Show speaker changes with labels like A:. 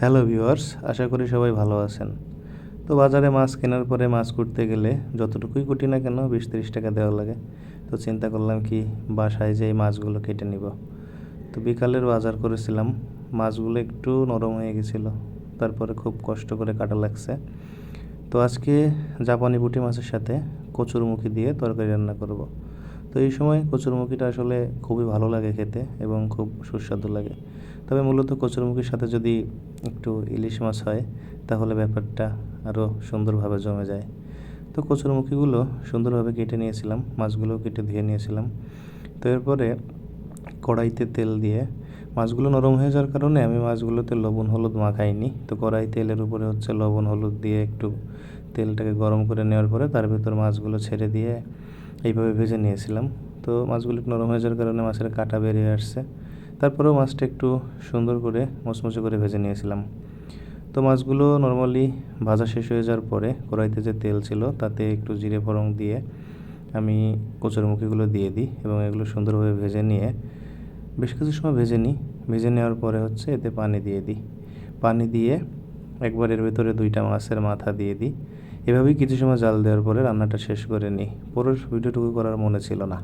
A: Hello viewers আশা করি সবাই ভালো আছেন। তো বাজারে মাছ কেনার পরে মাছ করতে গেলে যতটুকুই কুটি না কেন বিশ তিরিশ টাকা দেওয়া লাগে। তো চিন্তা করলাম কি বাসায় যে মাছগুলো কেটে নিব। তো বিকালের বাজার করেছিলাম, মাছগুলো একটু নরম হয়ে গেছিল, তারপরে খুব কষ্ট করে কাটা লাগছে। তো আজকে জাপানি পুঁটি মাছের সাথে কচুর কচুরমুখী দিয়ে তরকারি রান্না করব। তো এই সময় কচুরমুখীটা আসলে খুবই ভালো লাগে খেতে এবং খুব সুস্বাদু লাগে। তবে মূলত কচুরমুখীর সাথে যদি একটু ইলিশ মাছ হয়, তাহলে ব্যাপারটা আরও সুন্দরভাবে জমে যায়। তো কচুরমুখীগুলো সুন্দরভাবে কেটে নিয়েছিলাম, মাছগুলো কেটে ধুয়ে নিয়েছিলাম। তো এরপরে কড়াইতে তেল দিয়ে, মাছগুলো নরম হয়ে যাওয়ার কারণে আমি মাছগুলোতে লবণ, হলুদ মাখাইনি। তো কড়াই তেলের উপরে হচ্ছে লবণ, হলুদ দিয়ে একটু তেলটাকে গরম করে নেওয়ার পরে তার ভিতর মাছগুলো ছেড়ে দিয়ে এইভাবে ভেজে নিয়েছিলাম। তো মাছগুলো নরম হয়ে যাওয়ার কারণে মাছের কাটা বেরিয়ে আসছে। তারপরেও মাছটা একটু সুন্দর করে মচমচে করে ভেজে নিয়েছিলাম। তো মাছগুলো নর্মালি ভাজা শেষ হয়ে যাওয়ার পরে কড়াইতে যে তেল ছিল তাতে একটু জিরে ফোড়ং দিয়ে আমি কচুরমুখিগুলো দিয়ে দিই এবং এগুলো সুন্দরভাবে ভেজে নিয়ে বেশ কিছু সময় ভেজে নিই। ভেজে নেওয়ার পরে হচ্ছে এতে পানি দিয়ে দিই। পানি দিয়ে একবার এর ভেতরে দুইটা মাছের মাথা দিয়ে দিই। এভাবেই কিছু সময় জাল দেওয়ার পরে রান্নাটা শেষ করে নিই। পুরো ভিডিওটুকু করার মনে ছিল না।